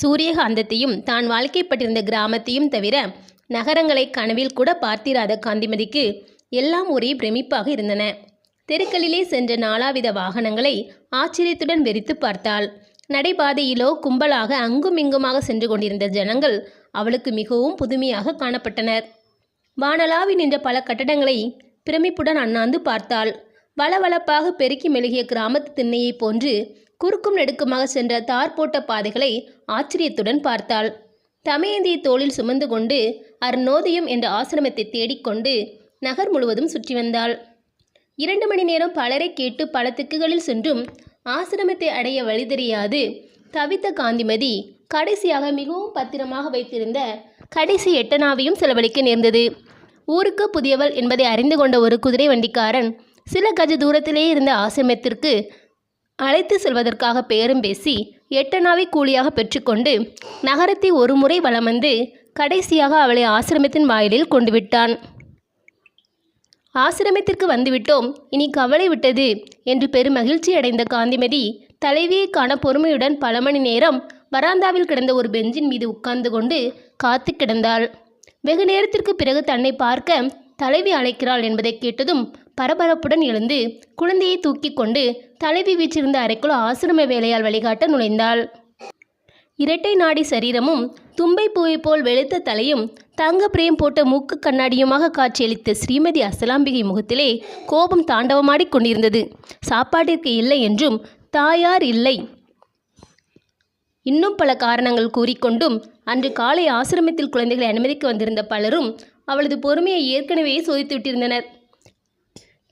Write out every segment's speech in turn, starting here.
சூரியகாந்தத்தையும் தான் வாழ்க்கைப்பட்டிருந்த கிராமத்தையும் தவிர நகரங்களை கனவில் கூட பார்த்திராத காந்திமதிக்கு எல்லாம் ஒரே பிரமிப்பாக இருந்தன. தெருக்களிலே சென்ற நாலாவித வாகனங்களை ஆச்சரியத்துடன் வெறித்து பார்த்தாள். நடைபாதையிலோ கும்பலாக அங்கும் இங்குமாக சென்று கொண்டிருந்த ஜனங்கள் அவளுக்கு மிகவும் புதுமையாக காணப்பட்டனர். வானலாவி நின்ற பல கட்டடங்களை பிரமிப்புடன் அண்ணாந்து பார்த்தாள். வளவளப்பாக பெருக்கி மெழுகிய கிராமத்து திண்ணையைப் போன்று குறுக்கும் நெடுக்குமாக சென்ற தார் போட்ட பாதைகளை ஆச்சரியத்துடன் பார்த்தாள். தமயந்தியை தோளில் சுமந்து கொண்டு அர்ணோதயம் என்ற ஆசிரமத்தை தேடிக்கொண்டு நகர் முழுவதும் சுற்றி வந்தாள். இரண்டு மணி நேரம் பலரை கேட்டு பல திக்குகளில் சென்றும் ஆசிரமத்தை அடைய வழி தெரியாது. தவித்த காந்திமதி கடைசியாக மிகவும் பத்திரமாக வைத்திருந்த கடைசி எட்டனாவையும் செலவழிக்க நேர்ந்தது. ஊருக்கு புதியவள் என்பதை அறிந்து கொண்ட ஒரு குதிரை வண்டிக்காரன் சில கஜ தூரத்திலே இருந்த ஆசிரமத்திற்கு அழைத்து செல்வதற்காக பேரம் பேசி எட்டனாவை கூலியாக பெற்றுக்கொண்டு நகரத்தை ஒரு முறை வலம் வந்து கடைசியாக அவளை ஆசிரமத்தின் வாயிலில் கொண்டு விட்டான் ஆசிரமத்திற்கு வந்துவிட்டோம். இனி கவலை விட்டது என்று பெருமகிழ்ச்சி அடைந்த காந்திமதி தலைவியை காண பொறுமையுடன் பல மணி நேரம் வராந்தாவில் கிடந்த ஒரு பெஞ்சின் மீது உட்கார்ந்து கொண்டு காத்து கிடந்தாள். வெகு நேரத்திற்கு பிறகு தன்னை பார்க்க தலைவி அழைக்கிறாள் என்பதை கேட்டதும் பரபரப்புடன் எழுந்து குழந்தையை தூக்கி கொண்டு தலைவி வீற்றிருந்த அறைக்குள் ஆசிரம வேலையால் வழிகாட்ட நுழைந்தாள். இரட்டை நாடி சரீரமும் தும்பை பூவை போல் வெளுத்த தலையும் தங்க பிரேம் போட்ட மூக்கு கண்ணாடியுமாக காட்சியளித்த ஸ்ரீமதி அசலாம்பிகை முகத்திலே கோபம் தாண்டவமாடிக் கொண்டிருந்தது. சாப்பாட்டிற்கு இல்லை என்றும் தாயார் இல்லை. இன்னும் பல காரணங்கள் கூறிக்கொண்டும் அன்று காலை ஆசிரமத்தில் குழந்தைகளை அனுமதிக்க வந்திருந்த பலரும் அவளது பொறுமையை ஏற்கனவே சோதித்து விட்டிருந்தனர்.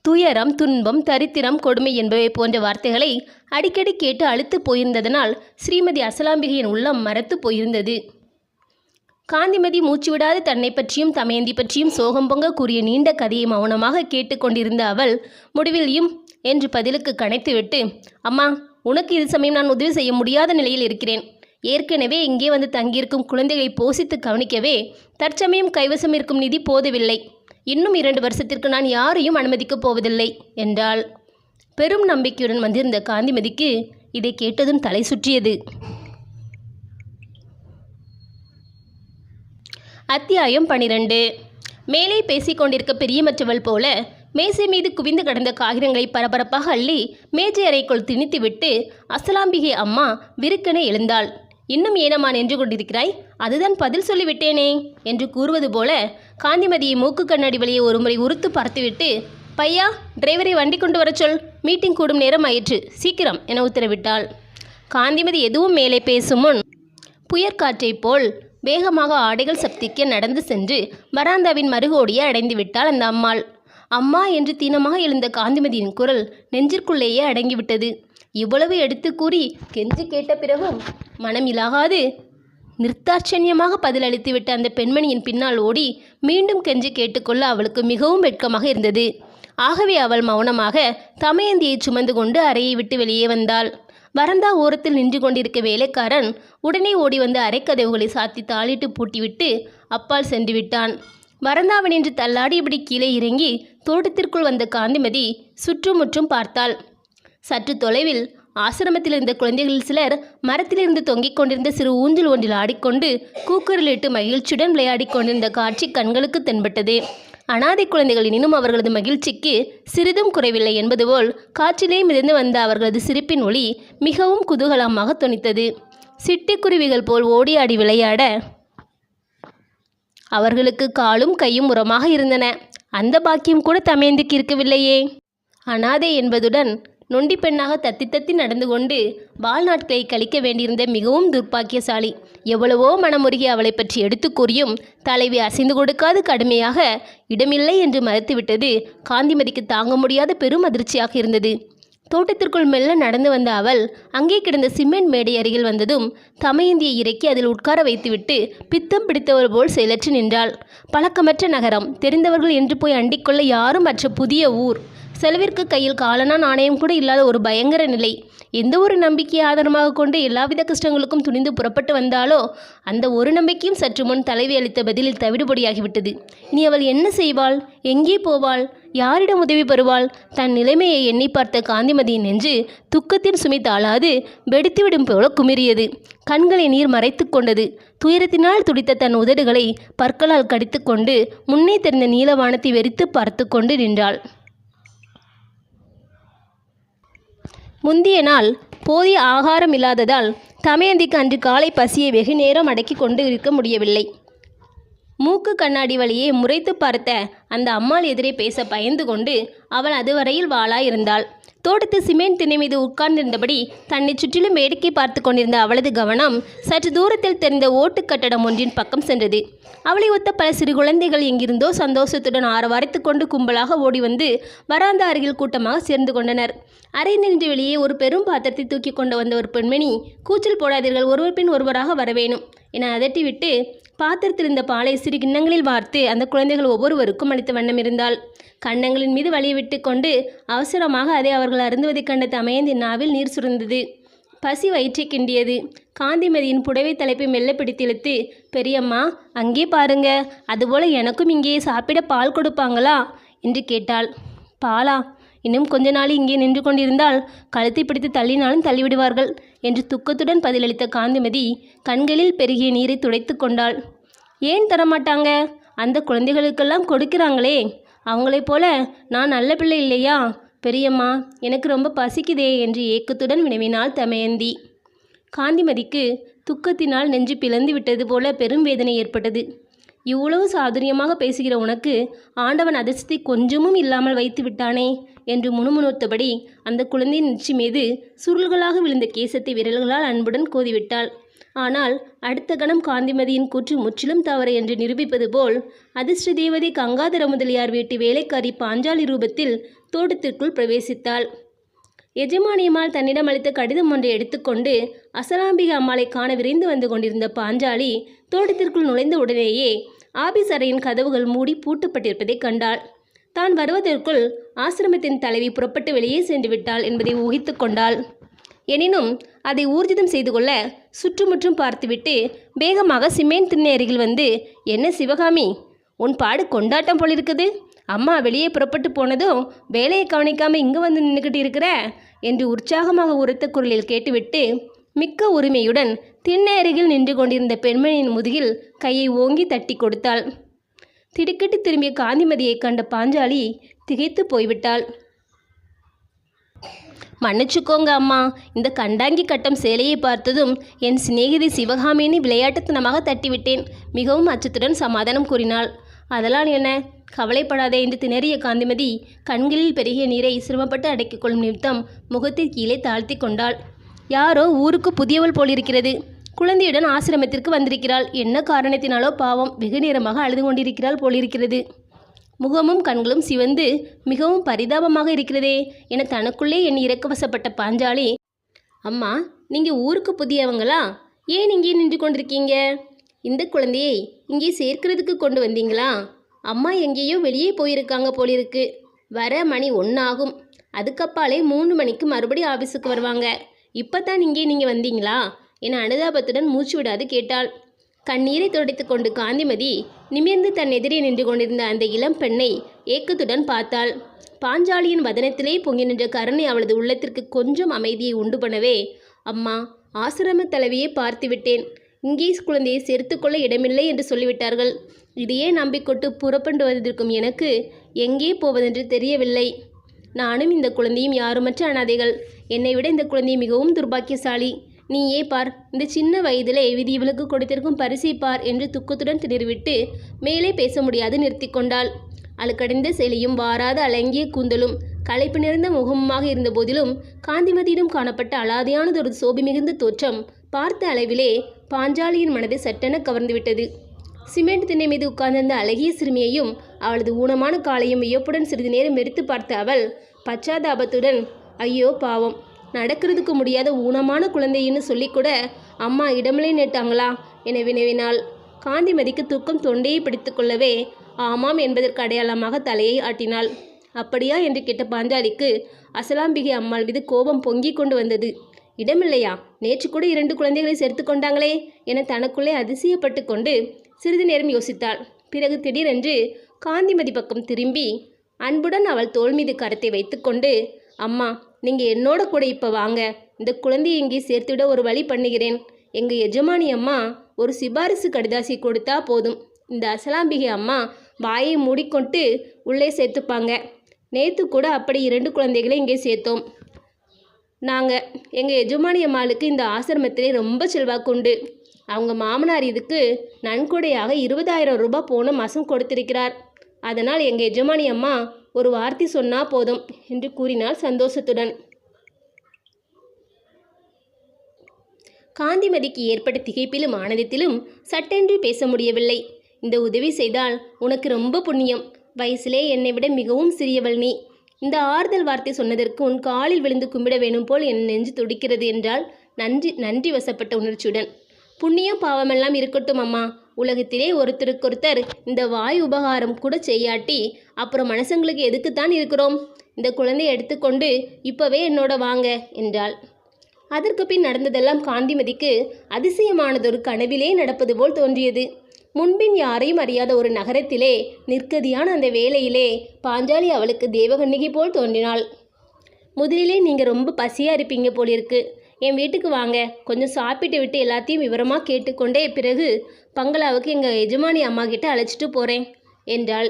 துயரம் துன்பம் தரித்திரம் கொடுமை என்பவை போன்ற வார்த்தைகளை அடிக்கடி கேட்டு அழுத்து போயிருந்ததனால் ஸ்ரீமதி அசலாம்பிகையின் உள்ளம் மரத்து போயிருந்தது. காந்திமதி மூச்சுவிடாது தன்னை பற்றியும் தமயந்தி பற்றியும் சோகம் பொங்க கூறிய நீண்ட கதையை மௌனமாக கேட்டுக்கொண்டிருந்த அவள் முடிவிலையும் என்று பதிலுக்கு கணைத்துவிட்டு அம்மா உனக்கு இது சமயம் நான் உதவி செய்ய முடியாத நிலையில் இருக்கிறேன். ஏற்கனவே இங்கே வந்து தங்கியிருக்கும் குழந்தைகளை போசித்து கவனிக்கவே தற்சமயம் கைவசம் இருக்கும் நிதி போதவில்லை. இன்னும் இரண்டு வருஷத்திற்கு நான் யாரையும் அனுமதிக்கப் போவதில்லை என்றாள். பெரும் நம்பிக்கையுடன் வந்திருந்த காந்திமதிக்கு இதை கேட்டதும் தலை சுற்றியது. அத்தியாயம் பனிரெண்டு. மேலே பேசிக்கொண்டிருக்க பெரியமற்றவள் போல மேசை மீது குவிந்து கிடந்த காகிதங்களை பரபரப்பாக அள்ளி மேஜை அறைக்குள் திணித்துவிட்டு அசலாம்பிகை அம்மா விருக்கென எழுந்தாள். இன்னும் ஏனம்மா நின்று கொண்டிருக்கிறாய்? அதுதான் பதில் சொல்லிவிட்டேனே என்று கூறுவது போல காந்திமதியை மூக்கு கண்ணாடி வழியை ஒருமுறை உறுத்து பார்த்துவிட்டு பையா டிரைவரை வண்டி கொண்டு வர சொல். மீட்டிங் கூடும் நேரம் ஆயிற்று. சீக்கிரம் என உத்தரவிட்டாள். காந்திமதி எதுவும் மேலே பேசும் முன் புயற்காற்றைப் போல் வேகமாக ஆடைகள் சப்திக்க நடந்து சென்று வராந்தாவின் மறுகோடியை அடைந்து விட்டாள் அந்த அம்மாள். அம்மா என்று தீனமாக எழுந்த காந்திமதியின் குரல் நெஞ்சிற்குள்ளேயே அடங்கிவிட்டது. இவ்வளவு எடுத்து கூறி கெஞ்சி கேட்ட பிறகும் மனம் இலாகாது. நிர்த்தாட்சண்யமாக பதிலளித்துவிட்ட அந்த பெண்மணியின் பின்னால் ஓடி மீண்டும் கெஞ்சி கேட்டுக்கொள்ள அவளுக்கு மிகவும் வெட்கமாக இருந்தது. ஆகவே அவள் மௌனமாக தமயந்தியை சுமந்து கொண்டு அறையை விட்டு வெளியே வந்தாள். வரந்தா ஓரத்தில் நின்று கொண்டிருக்க வேலைக்காரன் உடனே ஓடி வந்து அரைக்கதவுகளை சாத்தி தாளிட்டு பூட்டிவிட்டு அப்பால் சென்று விட்டான். வரந்தாவனின்று தள்ளாடியபடி கீழே இறங்கி தோட்டத்திற்குள் வந்த காந்திமதி சுற்றுமுற்றும் பார்த்தாள். சற்று தொலைவில் ஆசிரமத்தில் இருந்த குழந்தைகளில் சிலர் மரத்திலிருந்து தொங்கிக் கொண்டிருந்த சிறு ஊஞ்சல் ஒன்றில் ஆடிக்கொண்டு கூக்குரலிட்டு மகிழ்ச்சியுடன் விளையாடிக் கொண்டிருந்த காட்சி கண்களுக்கு தென்பட்டது. அனாதை குழந்தைகள் எனினும் அவர்களது மகிழ்ச்சிக்கு சிறிதும் குறைவில்லை என்பது போல் காற்றிலே மிதந்து வந்த அவர்களது சிரிப்பின் ஒளி மிகவும் குதூகலமாக தொனித்தது. சிட்டுக்குருவிகள் போல் ஓடியாடி விளையாட அவர்களுக்கு காலும் கையும் உரமாக இருந்தன. அந்த பாக்கியம் கூட தமேந்துக்கு இருக்கவில்லையே. அனாதை என்பதுடன் நொண்டி பெண்ணாக தத்தி தத்தி நடந்து கொண்டு வாழ்நாட்களை கழிக்க வேண்டியிருந்த மிகவும் துர்ப்பாக்கியசாலி. எவ்வளவோ மனமுருகி அவளை பற்றி எடுத்து கூறியும் தலைவி அசைந்து கொடுக்காது கடுமையாக இடமில்லை என்று மறுத்துவிட்டது காந்திமதிக்கு தாங்க முடியாத பெரும் அதிர்ச்சியாக இருந்தது. தோட்டத்திற்குள் மெல்ல நடந்து வந்த அவள் அங்கே கிடந்த சிமெண்ட் மேடை அருகில் வந்ததும் தமையந்தியை இறக்கி அதில் உட்கார வைத்துவிட்டு பித்தம் பிடித்தவர் போல் செயலற்று நின்றாள். பழக்கமற்ற நகரம் தெரிந்தவர்கள் என்று போய் அண்டிக்கொள்ள யாரும் அற்ற புதிய ஊர். செலவிற்கு கையில் காலனா நாணயம் கூட இல்லாத ஒரு பயங்கர நிலை. எந்த ஒரு நம்பிக்கையை ஆதாரமாக கொண்டு எல்லாவித கஷ்டங்களுக்கும் துணிந்து புறப்பட்டு வந்தாலோ அந்த ஒரு நம்பிக்கையும் சற்று முன் தலைவி அளித்த பதிலில் தவிடுபடியாகிவிட்டது. இனி அவள் என்ன செய்வாள்? எங்கே போவாள்? யாரிடம் உதவி பெறுவாள்? தன் நிலைமையை எண்ணி பார்த்த காந்திமதியின் நெஞ்சு துக்கத்தின் சுமை தாளாது வெடித்துவிடும் போல குமிரியது கண்களை நீர் மறைத்து கொண்டது. துயரத்தினால் துடித்த தன் உதடுகளை பற்களால் கடித்துக்கொண்டு முன்னே தெரிந்த நீலவானத்தை வெறித்து பார்த்து கொண்டு நின்றாள். முந்திய நாள் போதிய ஆகாரம் இல்லாததால் தமயந்திக்கு அன்று காலை பசியை வெகு நேரம் அடக்கி கொண்டு இருக்க முடியவில்லை. மூக்கு கண்ணாடி வழியே முறைத்து பார்த்த அந்த அம்மாள் எதிரே பேச பயந்து கொண்டு அவள் அதுவரையில் வாளாயிருந்தாள். தோட்டத்து சிமெண்ட் திணை மீது உட்கார்ந்திருந்தபடி தன்னை சுற்றிலும் வேடிக்கை பார்த்து கொண்டிருந்த அவளது கவனம் சற்று தூரத்தில் தெரிந்த ஓட்டுக் கட்டடம் ஒன்றின் பக்கம் சென்றது. அவளை ஒத்த பல சிறு குழந்தைகள் எங்கிருந்தோ சந்தோஷத்துடன் ஆரவாரித்து கொண்டு கும்பலாக ஓடி வந்து வராந்த அருகில் கூட்டமாக சேர்ந்து கொண்டனர். அரை நின்று வெளியே ஒரு பெரும் பாத்திரத்தை தூக்கி கொண்டு வந்த ஒரு பெண்மணி கூச்சல் போடாதீர்கள் ஒருவர் பின் ஒருவராக வரவேணும். என அதட்டிவிட்டு பாத்திரத்தில் இருந்த பாலை சிறு கிண்ணங்களில் வார்த்து அந்த குழந்தைகள் ஒவ்வொருவருக்கும் அளித்த வண்ணம் இருந்தாள். கன்னங்களின் மீது வழிவிட்டு கொண்டு அவசரமாக அதை அவர்கள் அருந்துவதைக் கண்ட தமையந்தின் நாவில் நீர் சுருந்தது. பசி வயிற்றை கிண்டியது. காந்திமதியின் புடவை தலைப்பை மெல்ல பிடித்திழுத்து பெரியம்மா அங்கே பாருங்க. அதுபோல எனக்கும் இங்கேயே சாப்பிட பால் கொடுப்பாங்களா? என்று கேட்டாள். பாலா இன்னும் கொஞ்ச நாள் இங்கே நின்று கொண்டிருந்தால் கழுத்தை பிடித்து தள்ளினாலும் தள்ளிவிடுவார்கள் என்று துக்கத்துடன் பதிலளித்த காந்திமதி கண்களில் பெருகிய நீரை துடைத்து கொண்டாள். ஏன் தரமாட்டாங்க? அந்த குழந்தைகளுக்கெல்லாம் கொடுக்கிறாங்களே. அவங்களைப் போல நான் நல்ல பிள்ளை இல்லையா? பெரியம்மா எனக்கு ரொம்ப பசிக்குதே என்று ஏக்கத்துடன் வினவினாள் தமயந்தி. காந்திமதிக்கு துக்கத்தினால் நெஞ்சு பிளந்து விட்டது போல பெரும் வேதனை ஏற்பட்டது. இவ்வளவு சாதுரியமாக பேசுகிற உனக்கு ஆண்டவன் அதிர்ஷ்டத்தை கொஞ்சமும் இல்லாமல் வைத்து விட்டானே என்று முணுமுணுத்தபடி அந்த குழந்தையின் நெற்றி மீது சுருள்களாக விழுந்த கேசத்தை விரல்களால் அன்புடன் கோதிவிட்டாள். ஆனால் அடுத்த கணம் காந்திமதியின் கூற்று முற்றிலும் தவறு என்று நிரூபிப்பது போல் அதிர்ஷ்ட தேவதை கங்காதர முதலியார் வீட்டு வேலைக்காரி பாஞ்சாலி ரூபத்தில் தோட்டத்திற்குள் பிரவேசித்தாள். எஜமானியம்மாள் தன்னிடம் அளித்த கடிதம் ஒன்றை எடுத்துக்கொண்டு அசலாம்பிகா அம்மாளை காண விரைந்து வந்து கொண்டிருந்த பாஞ்சாலி தோட்டத்திற்குள் நுழைந்த உடனேயே ஆபீஸ் அறையின் கதவுகள் மூடி பூட்டப்பட்டிருப்பதைக் கண்டாள். தான் வருவதற்குள் ஆசிரமத்தின் தலைவி புறப்பட்டு வெளியே சென்று விட்டாள் என்பதை ஊகித்து கொண்டாள். எனினும் அதை ஊர்ஜிதம் செய்து கொள்ள சுற்றுமுற்றும் பார்த்துவிட்டு வேகமாக சிமெண்ட் திண்ணை அருகில் வந்து என்ன சிவகாமி உன் பாடு கொண்டாட்டம் போலிருக்குது? அம்மா வெளியே புறப்பட்டு போனதும் வேலையை கவனிக்காமல் இங்கே வந்து நின்றுக்கிட்டு இருக்கிற? என்று உற்சாகமாக உரத்த குரலில் கேட்டுவிட்டு மிக்க உரிமையுடன் திண்ணை அருகில் நின்று கொண்டிருந்த பெண்மணியின் முதுகில் கையை ஓங்கி தட்டி கொடுத்தாள். திடுக்கிட்டு திரும்பிய காந்திமதியை கண்ட பாஞ்சாலி திகைத்து போய்விட்டாள். மன்னிச்சுக்கோங்க அம்மா இந்த கண்டாங்கி கட்டம் சேலையை பார்த்ததும் என் சிநேகிதி சிவகாமியினை விளையாட்டுத்தனமாக தட்டிவிட்டேன் மிகவும் அச்சத்துடன் சமாதானம் கூறினாள். அதெல்லாம் என்ன? கவலைப்படாதே என்று திணறிய காந்திமதி கண்களில் பெருகிய நீரை சிரமப்பட்டு அடக்கிக் கொள்ளும் நிமித்தம் முகத்திற்கு கீழே தாழ்த்தி கொண்டாள். யாரோ ஊருக்கு புதியவள் போலிருக்கிறது. குழந்தையுடன் ஆசிரமத்திற்கு வந்திருக்கிறாள். என்ன காரணத்தினாலோ பாவம். வெகு நேரமாக அழுது கொண்டிருக்கிறாள் போலிருக்கிறது. முகமும் கண்களும் சிவந்து மிகவும் பரிதாபமாக இருக்கிறதே என தனக்குள்ளே என் இறக்கவசப்பட்ட பாஞ்சாலி அம்மா நீங்கள் ஊருக்கு புதியவங்களா? ஏன் இங்கே நின்று கொண்டிருக்கீங்க? இந்த குழந்தையை இங்கே சேர்க்கிறதுக்கு கொண்டு வந்தீங்களா? அம்மா எங்கேயோ வெளியே போயிருக்காங்க போலிருக்கு. வர மணி ஒன்றாகும் அதுக்கப்பாலே மூணு மணிக்கு மறுபடியும் ஆஃபீஸுக்கு வருவாங்க. இப்போ தான் இங்கே நீங்கள் வந்தீங்களா? என அனுதாபத்துடன் மூச்சு விடாது கேட்டாள். கண்ணீரை துடைத்து கொண்டு காந்திமதி நிமிர்ந்து தன் எதிரே நின்று கொண்டிருந்த அந்த இளம் பெண்ணை ஏக்கத்துடன் பார்த்தாள். பாஞ்சாலியின் வதனத்திலே பொங்கி நின்ற கருணை அவளது உள்ளத்திற்கு கொஞ்சம் அமைதியை உண்டு பண்ணவே அம்மா ஆசிரம தலைவியை பார்த்து விட்டேன் இங்கே குழந்தையை சேர்த்துக்கொள்ள இடமில்லை என்று சொல்லிவிட்டார்கள். இதையே நம்பிக்கொண்டு புறப்பண்டு வந்திருக்கும் எனக்கு எங்கே போவதென்று தெரியவில்லை. நானும் இந்த குழந்தையும் யாருமற்ற அனாதைகள். என்னை விட இந்த குழந்தை மிகவும் துர்பாக்கியசாலி. நீயே பார் இந்த சின்ன வயதிலே விதி இவளுக்கு கொடுத்திருக்கும் பரிசை பார் என்று துக்கத்துடன் திணறிவிட்டு மேலே பேச முடியாது நிறுத்தி கொண்டாள். அழுக்கடைந்த சேலையும் வாராத அலங்கிய கூந்தலும் களைப்பு நிறைந்த முகமுமாக இருந்த போதிலும் காந்திமதியிடம் காணப்பட்ட அலாதியானதொரு சோபி மிகுந்த தோற்றம் பார்த்த அளவிலே பாஞ்சாலியின் மனதை சட்டென கவர்ந்துவிட்டது. சிமெண்ட் திண்ணை மீது உட்கார்ந்திருந்த அழகிய சிறுமியையும் அவளது ஊனமான காலையும் வியப்புடன் சிறிது நேரம் வெறித்து பார்த்த அவள் பச்சாதாபத்துடன் ஐயோ பாவம். நடக்கிறதுக்கு முடியாத ஊனமான குழந்தைன்னு சொல்லி கூட அம்மா இடமில்லை நேட்டாங்களா? என வினவினாள். காந்திமதிக்கு தூக்கம் தொண்டையை பிடித்து கொள்ளவே ஆமாம் என்பதற்கு அடையாளமாக தலையை ஆட்டினாள். அப்படியா? என்று கேட்ட பாஞ்சாலிக்கு அசலாம்பிகை அம்மாள் மீது கோபம் பொங்கிக் கொண்டு வந்தது. இடமில்லையா? நேற்று கூட இரண்டு குழந்தைகளை சேர்த்து கொண்டாங்களே என தனக்குள்ளே அதிசயப்பட்டு கொண்டு சிறிது நேரம் யோசித்தாள். பிறகு திடீரென்று காந்திமதி பக்கம் திரும்பி அன்புடன் அவள் தோள் மீது கரத்தை வைத்துக்கொண்டு அம்மா நீங்கள் என்னோட கூட இப்போ வாங்க. இந்த குழந்தையை இங்கே சேர்த்துவிட ஒரு வழி பண்ணுகிறேன். எங்கள் எஜமானி அம்மா ஒரு சிபாரிசு கடிதாசி கொடுத்தா போதும். இந்த அசலாம்பிகை அம்மா வாயை மூடிக்கொண்டு உள்ளே சேர்த்துப்பாங்க. நேற்று கூட அப்படி இரண்டு குழந்தைகளை இங்கே சேர்த்தோம். நாங்கள் எங்கள் எஜமானி அம்மாளுக்கு இந்த ஆசிரமத்திலே ரொம்ப செல்வாக்குண்டு அவங்க மாமனார் இதுக்கு நன்கொடையாக இருபதாயிரம் ரூபாய் போன மாதம் கொடுத்திருக்கிறார். அதனால் எங்கள் எஜமானி அம்மா ஒரு வார்த்தை சொன்னால் போதும் என்று கூறினாள் சந்தோஷத்துடன். காந்திமதிக்கு ஏற்பட்ட திகைப்பிலும் ஆனந்தத்திலும் சட்டென்று பேச முடியவில்லை. இந்த உதவி செய்தால் உனக்கு ரொம்ப புண்ணியம். வயசிலே என்னை விட மிகவும் சிறியவள் நீ. இந்த ஆறுதல் வார்த்தை சொன்னதற்கு உன் காலில் விழுந்து கும்பிட வேணும் போல் என் நெஞ்சு துடிக்கிறது என்றால் நன்றி நன்றி வசப்பட்ட உணர்ச்சியுடன். புண்ணியம் பாவமெல்லாம் இருக்கட்டும் அம்மா. உலகத்திலே ஒருத்தருக்கொருத்தர் இந்த வாய் உபகாரம் கூட செய்யாட்டி அப்புறம் மனசங்களுக்கு எதுக்குத்தான் இருக்கிறோம்? இந்த குழந்தையை எடுத்துக்கொண்டு இப்போவே என்னோட வாங்க என்றாள். அதற்கு பின் நடந்ததெல்லாம் காந்திமதிக்கு அதிசயமானதொரு கனவிலே நடப்பது போல் தோன்றியது. முன்பின் யாரையும் அறியாத ஒரு நகரத்திலே நிற்கதியான அந்த வேலையிலே பாஞ்சாலி அவளுக்கு தேவகன்னிகை போல் தோன்றினாள். முதலிலே நீங்கள் ரொம்ப பசியாக இருப்பீங்க போலிருக்கு. என் வீட்டுக்கு வாங்க. கொஞ்சம் சாப்பிட்டு விட்டு எல்லாத்தையும் விவரமாக கேட்டுக்கொண்டே பிறகு பங்களாவுக்கு எங்கள் எஜமானி அம்மா கிட்ட அழைச்சிட்டு போகிறேன் என்றாள்.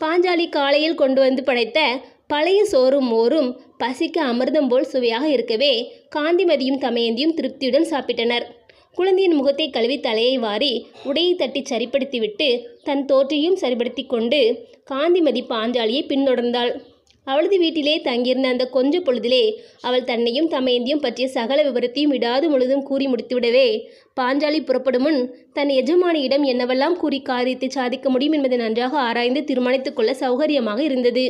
பாஞ்சாலி காலையில் கொண்டு வந்து படைத்த பழைய சோறும் மோரும் பசிக்கு அமிர்தம் போல் சுவையாக இருக்கவே காந்திமதியும் தமயந்தியும் திருப்தியுடன் சாப்பிட்டனர். குழந்தையின் முகத்தை கழுவி தலையை வாரி உடையை தட்டி சரிப்படுத்திவிட்டு தன் தோற்றையும் சரிப்படுத்தி கொண்டு காந்திமதி பாஞ்சாலியை பின்தொடர்ந்தாள். அவளது வீட்டிலே தங்கியிருந்த அந்த கொஞ்ச பொழுதிலே அவள் தன்னையும் தமையந்தியும் பற்றிய சகல விவரத்தையும் விடாது முழுதும் கூறி முடித்துவிடவே பாஞ்சாலி புறப்படும் முன் தன் எஜமானியிடம் என்னவெல்லாம் கூறி காரியத்தை சாதிக்க முடியும் என்பதை நன்றாக ஆராய்ந்து தீர்மானித்துக் கொள்ள சௌகரியமாக இருந்தது.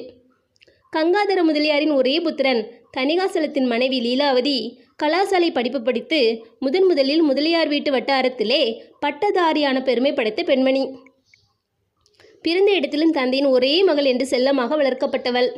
கங்காதர முதலியாரின் ஒரே புத்திரன் தணிகாசலத்தின் மனைவி லீலாவதி கலாசாலை படிப்பு படித்து முதன் முதலில் முதலியார் வீட்டு வட்டாரத்திலே பட்டதாரியான பெருமை படைத்த பெண்மணி. பிறந்த இடத்திலும் தந்தையின் ஒரே மகள் என்று செல்லமாக வளர்க்கப்பட்டவள்.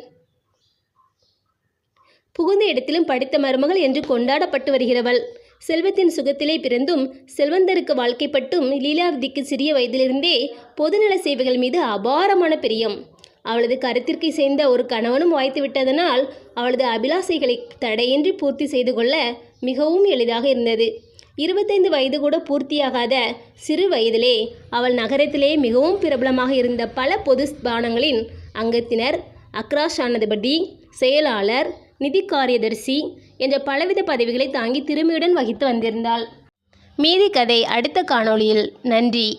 புகுந்த இடத்திலும் படித்த மருமகள் என்று கொண்டாடப்பட்டு வருகிறவள். செல்வத்தின் சுகத்திலே பிறந்தும் செல்வந்தருக்கு வாழ்க்கைப்பட்டும் லீலாவதிக்கு சிறிய வயதிலிருந்தே பொதுநல சேவைகள் மீது அபாரமான பிரியம். அவளது கருத்திற்கு சேர்ந்த ஒரு கணவனும் வாய்த்து விட்டதனால் அவளது அபிலாசைகளை தடையின்றி பூர்த்தி செய்து கொள்ள மிகவும் எளிதாக இருந்தது. இருபத்தைந்து வயது கூட பூர்த்தியாகாத சிறு வயதிலே அவள் நகரத்திலே மிகவும் பிரபலமாக இருந்த பல பொது ஸ்தானங்களின் அங்கத்தினர் அக்ராஷானதிபதி செயலாளர் நிதி காரியதர்சி என்ற பலவித பதவிகளை தாங்கி திறமையுடன் வகித்து வந்திருந்தாள். மீதி கதை அடுத்த காணொளியில். நன்றி.